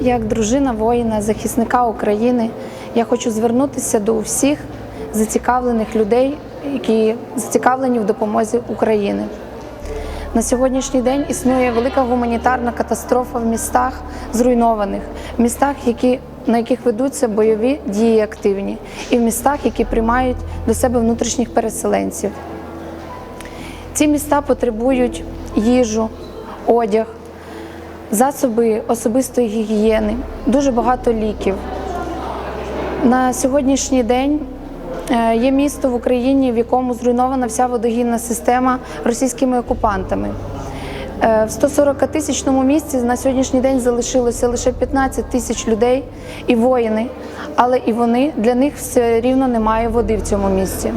Як дружина воїна, захисника України, я хочу звернутися до всіх зацікавлених людей, які зацікавлені в допомозі України. На сьогоднішній день існує велика гуманітарна катастрофа в містах зруйнованих, в містах, які, на яких ведуться бойові дії активні, і в містах, які приймають до себе внутрішніх переселенців. Ці міста потребують їжу, одяг, засоби особистої гігієни, дуже багато ліків. На сьогоднішній день е, є місто в Україні, в якому зруйнована вся водогінна система російськими окупантами. Е, В 140 тисячному місті на сьогоднішній день залишилося лише 15 тисяч людей і воїни, але і вони для них все рівно немає води в цьому місті.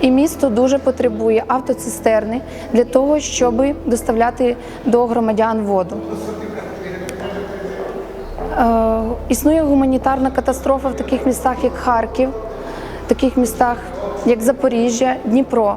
І місто дуже потребує автоцистерни для того, щоб доставляти до громадян воду. Е, Існує гуманітарна катастрофа в таких містах, як Харків, таких містах, як Запоріжжя, Дніпро.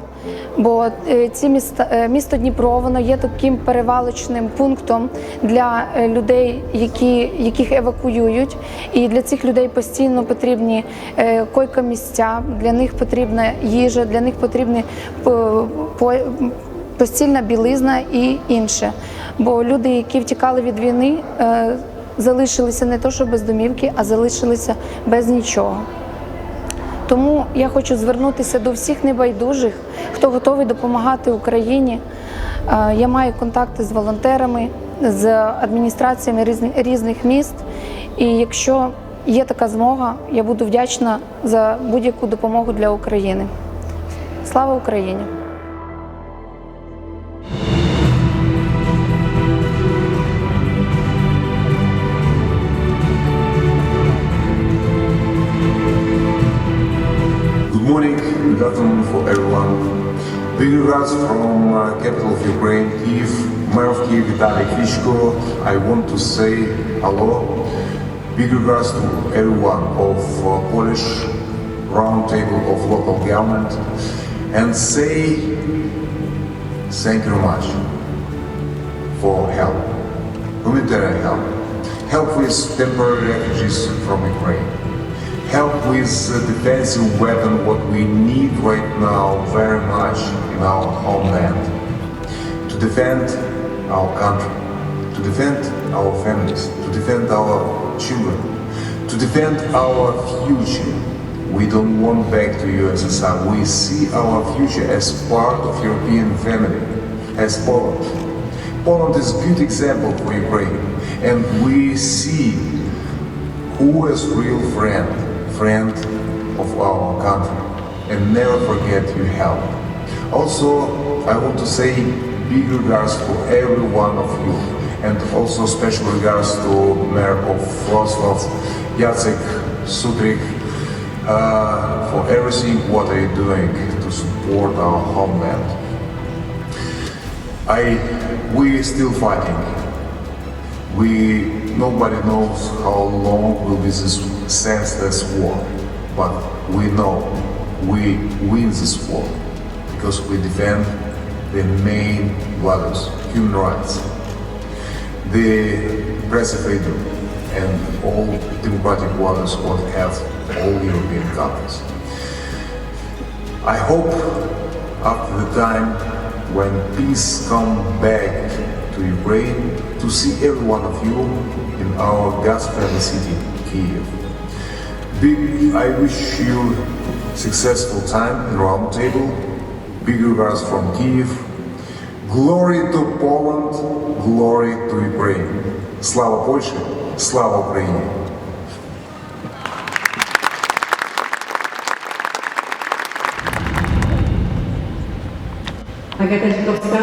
Бо е, ці міста, е, місто Дніпро воно є таким перевалочним пунктом для людей, які, яких евакуюють. І для цих людей постійно потрібні е, койко-місця, для них потрібна їжа, для них потрібні по- по- постільна білизна і інше. Бо люди, які втікали від війни, залишилися не то, що без домівки, а залишилися без нічого. Тому я хочу звернутися до всіх небайдужих, хто готовий допомагати Україні. Е, Я маю контакти з волонтерами, з адміністраціями різних міст. І якщо є така змога, я буду вдячна за будь-яку допомогу для України. Слава Україні! Vitaly Klitschko. I want to say hello. Big regards to everyone of uh, Polish Roundtable of Local Government and say thank you much for help, humanitarian help, help with temporary refugees from Ukraine help with defensive weapon what we need right now very much in our homeland to defend our country to defend our families to defend our children to defend our future. We don't want back to ussr we see our future as part of european family as poland. Poland is a good example for ukraine. And we see who is real friend, friend of our country, and never forget your help. Also, I want to say big regards to every one of you, and also special regards to Mayor of Wrocław, Jacek Sudrik, uh, for everything what you doing to support our homeland. I, we still fighting. We nobody knows how long will be this senseless war, but we know we win this war because we defend the main values, human rights, the press freedom, and all democratic values what have all European countries. I hope after the time when peace come back to Ukraine to see every one of you in our God's friendly city, Kiev. Big, I wish you successful time in round table. Big regards from Kiev. Glory to Poland, glory to Ukraine. Слава Польщі, слава Україні! Agata Dzikowska,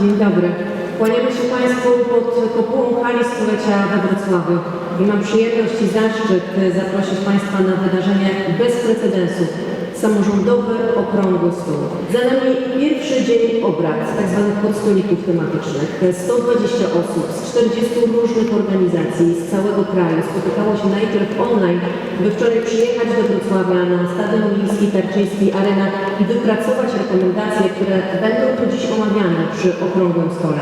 dzień dobry. Kłaniamy się Państwu pod kopułą hali stulecia we Wrocławiu i mam przyjemność i zaszczyt zaprosić Państwa na wydarzenie bez precedensu. samorządowy okrągły stół. Za nami pierwszy dzień obrad, tzw. podstolików tematycznych. 120 osób z 40 różnych organizacji z całego kraju spotykało się najpierw online, by wczoraj przyjechać do Wrocławia na Stadion Miejski Tarczyński Arena i wypracować rekomendacje, które będą tu dziś omawiane przy okrągłym stole.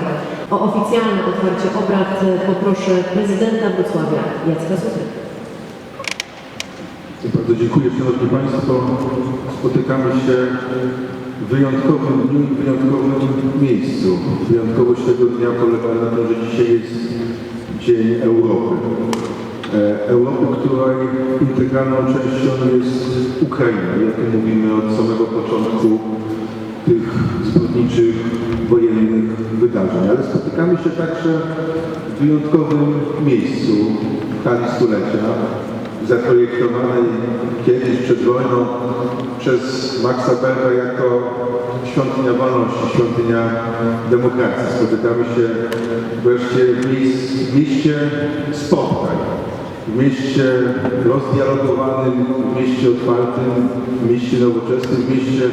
O oficjalne otwarcie obrad poproszę prezydenta Wrocławia Jacka Sutry. Bardzo dziękuję Szanowni Państwo. Spotykamy się w wyjątkowym dniu i wyjątkowym miejscu. Wyjątkowość tego dnia polega na tym, że dzisiaj jest Dzień Europy. E, Europy, której integralną częścią jest Ukraina. Tym mówimy od samego początku tych zbrodniczych, wojennych wydarzeń. Ale spotykamy się także w wyjątkowym miejscu, w hali stulecia, zaprojektowanej kiedyś przed wojną przez Maxa Berga jako świątynia wolności, świątynia demokracji. Spotykamy się wreszcie w mieście spotkań, w mieście rozdialogowanym, w mieście otwartym, w mieście nowoczesnym, w mieście,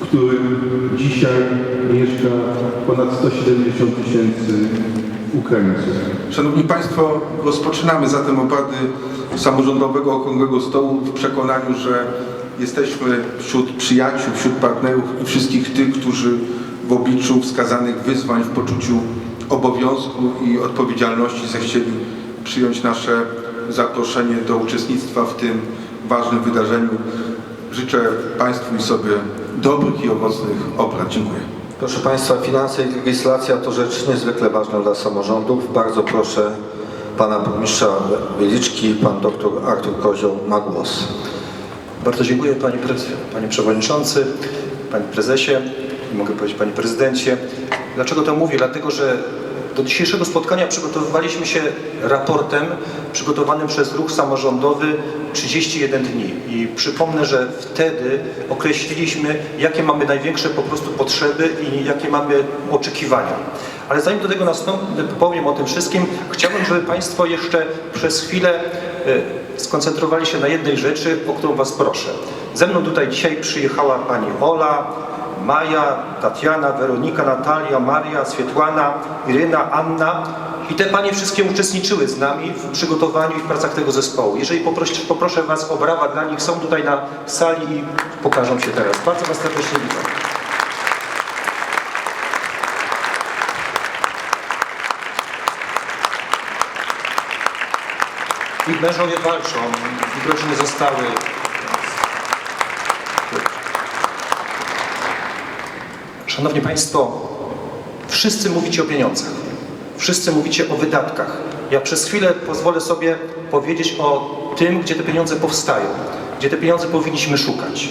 w którym dzisiaj mieszka ponad 170 tysięcy Ukraińców. Szanowni Państwo, rozpoczynamy zatem obrady samorządowego okrągłego stołu w przekonaniu, że jesteśmy wśród przyjaciół, wśród partnerów i wszystkich tych, którzy w obliczu wskazanych wyzwań, w poczuciu obowiązku i odpowiedzialności zechcieli przyjąć nasze zaproszenie do uczestnictwa w tym ważnym wydarzeniu. Życzę Państwu i sobie dobrych i owocnych obrad. Dziękuję. Proszę Państwa, finanse i legislacja to rzecz niezwykle ważna dla samorządów. Bardzo proszę Pana Burmistrza Wieliczki, Pan Dr Artur Kozioł ma głos. Bardzo dziękuję Panie, Prez- Panie Przewodniczący, Panie Prezesie mogę powiedzieć Panie Prezydencie. Dlaczego to mówię? Dlatego, że do dzisiejszego spotkania przygotowywaliśmy się raportem przygotowanym przez ruch samorządowy 31 dni i przypomnę, że wtedy określiliśmy, jakie mamy największe po prostu potrzeby i jakie mamy oczekiwania. Ale zanim do tego nastąpię, powiem o tym wszystkim, chciałbym, żeby Państwo jeszcze przez chwilę e, skoncentrowali się na jednej rzeczy, o którą Was proszę. Ze mną tutaj dzisiaj przyjechała Pani Ola, Maja, Tatiana, Weronika, Natalia, Maria, Swietłana, Iryna, Anna. I te panie wszystkie uczestniczyły z nami w przygotowaniu i w pracach tego zespołu. Jeżeli poproszę, poproszę Was o brawa dla nich, są tutaj na sali i pokażą się teraz. Bardzo Was serdecznie witam. Ich mężowie walczą, ich rodziny zostały Szanowni Państwo, wszyscy mówicie o pieniądzach, wszyscy mówicie o wydatkach. Ja przez chwilę pozwolę sobie powiedzieć o tym, gdzie te pieniądze powstają, gdzie te pieniądze powinniśmy szukać.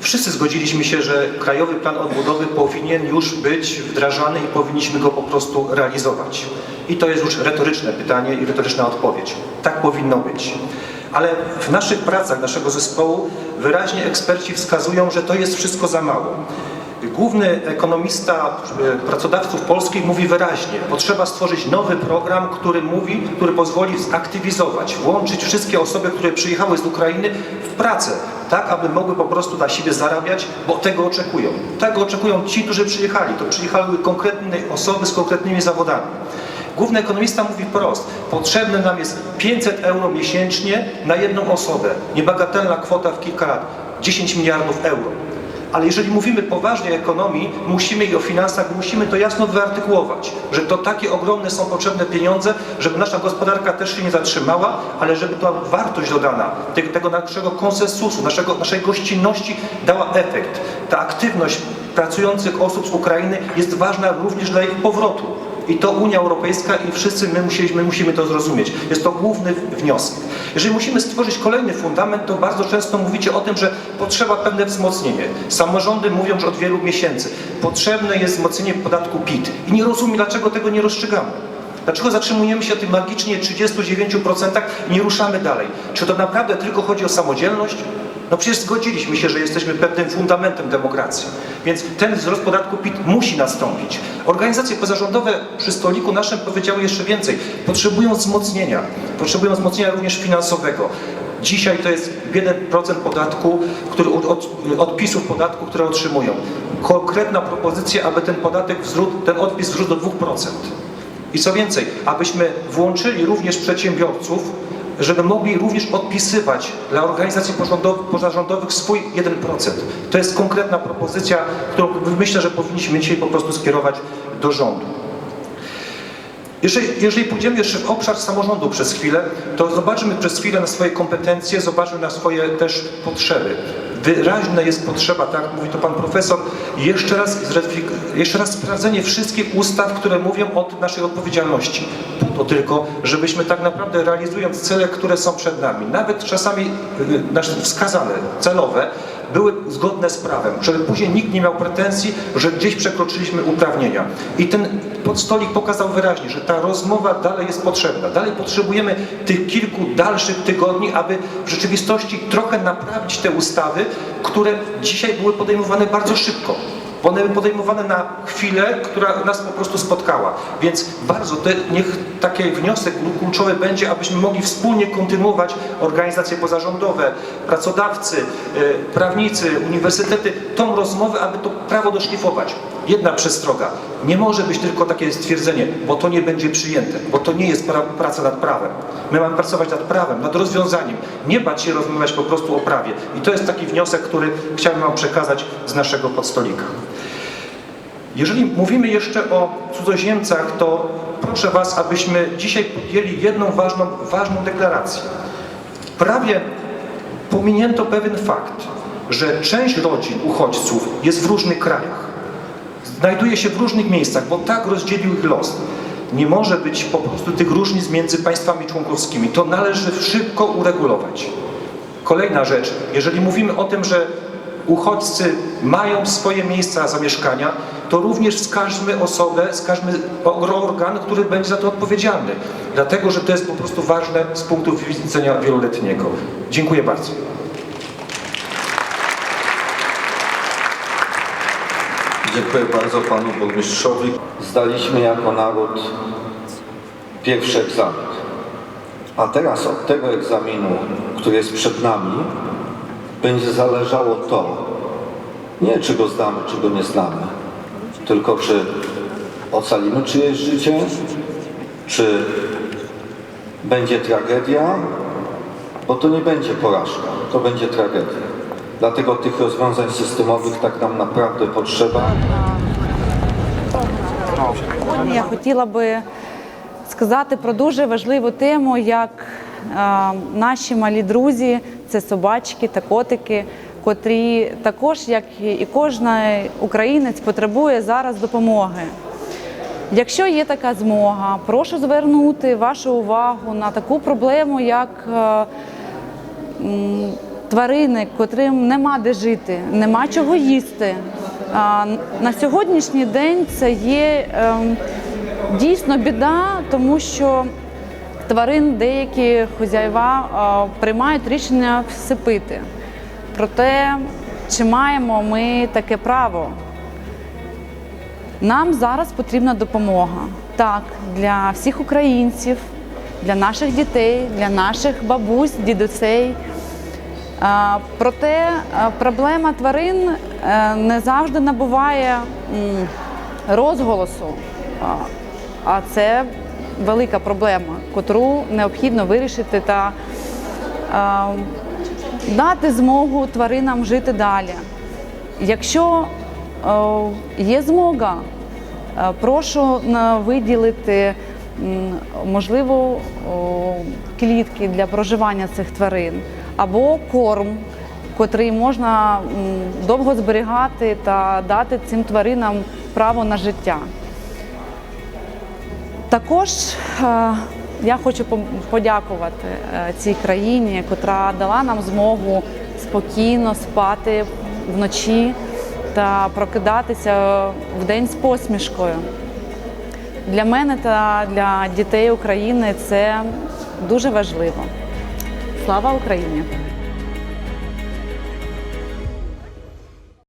Wszyscy zgodziliśmy się, że Krajowy Plan Odbudowy powinien już być wdrażany i powinniśmy go po prostu realizować. I to jest już retoryczne pytanie i retoryczna odpowiedź. Tak powinno być. Ale w naszych pracach, naszego zespołu wyraźnie eksperci wskazują, że to jest wszystko za mało. Główny ekonomista e, pracodawców polskich mówi wyraźnie, potrzeba stworzyć nowy program, który mówi, który pozwoli zaktywizować, włączyć wszystkie osoby, które przyjechały z Ukrainy w pracę, tak aby mogły po prostu na siebie zarabiać, bo tego oczekują. Tego oczekują ci, którzy przyjechali. To przyjechały konkretne osoby z konkretnymi zawodami. Główny ekonomista mówi wprost, potrzebne nam jest 500 euro miesięcznie na jedną osobę. Niebagatelna kwota w kilka lat. 10 miliardów euro. Ale jeżeli mówimy poważnie o ekonomii, musimy i o finansach, musimy to jasno wyartykułować, że to takie ogromne są potrzebne pieniądze, żeby nasza gospodarka też się nie zatrzymała, ale żeby ta wartość dodana tego, naszego konsensusu, naszego, naszej gościnności dała efekt. Ta aktywność pracujących osób z Ukrainy jest ważna również dla ich powrotu. I to Unia Europejska i wszyscy my, musieliśmy, musimy to zrozumieć. Jest to główny wniosek. Jeżeli musimy stworzyć kolejny fundament, to bardzo często mówicie o tym, że potrzeba pewne wzmocnienie. Samorządy mówią już od wielu miesięcy. Potrzebne jest wzmocnienie podatku PIT. I nie rozumiem, dlaczego tego nie rozstrzygamy. Dlaczego zatrzymujemy się na tym magicznie 39% i nie ruszamy dalej? Czy to naprawdę tylko chodzi o samodzielność? No przecież zgodziliśmy się, że jesteśmy pewnym fundamentem demokracji. Więc ten wzrost podatku PIT musi nastąpić. Organizacje pozarządowe przy stoliku naszym powiedziały jeszcze więcej. Potrzebują wzmocnienia. Potrzebują wzmocnienia również finansowego. Dzisiaj to jest 1% podatku, który, od, odpisów podatku, które otrzymują. Konkretna propozycja, aby ten podatek wzrósł, ten odpis wzrósł do 2%. I co więcej, abyśmy włączyli również przedsiębiorców, żeby mogli również odpisywać dla organizacji pozarządowych, swój 1%. To jest konkretna propozycja, którą myślę, że powinniśmy dzisiaj po prostu skierować do rządu. Jeżeli, jeżeli pójdziemy jeszcze w obszar samorządu przez chwilę, to zobaczmy przez chwilę na swoje kompetencje, zobaczmy na swoje też potrzeby. Wyraźna jest potrzeba, tak mówi to pan profesor, jeszcze raz, jeszcze raz sprawdzenie wszystkich ustaw, które mówią o naszej odpowiedzialności. To tylko, żebyśmy tak naprawdę realizując cele, które są przed nami, nawet czasami y, wskazane, celowe, były zgodne z prawem, żeby później nikt nie miał pretensji, że gdzieś przekroczyliśmy uprawnienia. I ten podstolik pokazał wyraźnie, że ta rozmowa dalej jest potrzebna. Dalej potrzebujemy tych kilku dalszych tygodni, aby w rzeczywistości trochę naprawić te ustawy, które dzisiaj były podejmowane bardzo szybko. One były podejmowane na chwilę, która nas po prostu spotkała. Więc bardzo te, niech taki wniosek kluczowy będzie, abyśmy mogli wspólnie kontynuować organizacje pozarządowe, pracodawcy, e, prawnicy, uniwersytety, tą rozmowę, aby to prawo doszlifować. Jedna przestroga. Nie może być tylko takie stwierdzenie, bo to nie będzie przyjęte, bo to nie jest pra praca nad prawem. My mamy pracować nad prawem, nad rozwiązaniem, nie bać się rozmawiać po prostu o prawie. I to jest taki wniosek, który chciałbym Wam przekazać z naszego podstolika. Jeżeli mówimy jeszcze o cudzoziemcach, to proszę Was, abyśmy dzisiaj podjęli jedną ważną, ważną deklarację. Prawie pominięto pewien fakt, że część rodzin uchodźców jest w różnych krajach. Znajduje się w różnych miejscach, bo tak rozdzielił ich los. Nie może być po prostu tych różnic między państwami członkowskimi. To należy szybko uregulować. Kolejna rzecz, jeżeli mówimy o tym, że uchodźcy mają swoje miejsca zamieszkania, to również wskażmy osobę, wskażmy organ, który będzie za to odpowiedzialny. Dlatego, że to jest po prostu ważne z punktu widzenia wieloletniego. Dziękuję bardzo. Dziękuję bardzo panu burmistrzowi. Zdaliśmy jako naród pierwszy egzamin. A teraz od tego egzaminu, który jest przed nami, będzie zależało to, nie czy go zdamy, czy go nie zdamy, tylko czy ocalimy czyjeś życie, czy będzie tragedia, bo to nie będzie porażka, to będzie tragedia. Dlatego tych rozwiązań systemowych tak nam naprawdę potrzeba. Я хотіла би сказати про дуже важливу тему, як е, наші малі друзі, це собачки та котики, котрі також, як і кожен українець, потребує зараз допомоги. Якщо є така змога, прошу звернути вашу увагу на таку проблему, як е, тварини, котрим нема де жити, нема чого їсти. На сьогоднішній день це є ем, дійсно біда, тому що тварин деякі хазяїва а, приймають рішення всипити. Проте, чи маємо ми таке право? Нам зараз потрібна допомога. Так, для всіх українців, для наших дітей, для наших бабусь, дідусей. Проте е, проблема тварин е, не завжди набуває розголосу, А, це велика проблема, котру необхідно вирішити та дати змогу тваринам жити далі. Якщо е, є змога, прошу виділити можливо клітки для проживання цих тварин або корм, котрий можна довго зберігати та дати цим тваринам право на життя. Також е, я хочу подякувати е, цій країні, котра дала нам змогу спокійно спати вночі та прокидатися вдень з посмішкою. Для мене та для дітей України це дуже важливо. Слава Україні!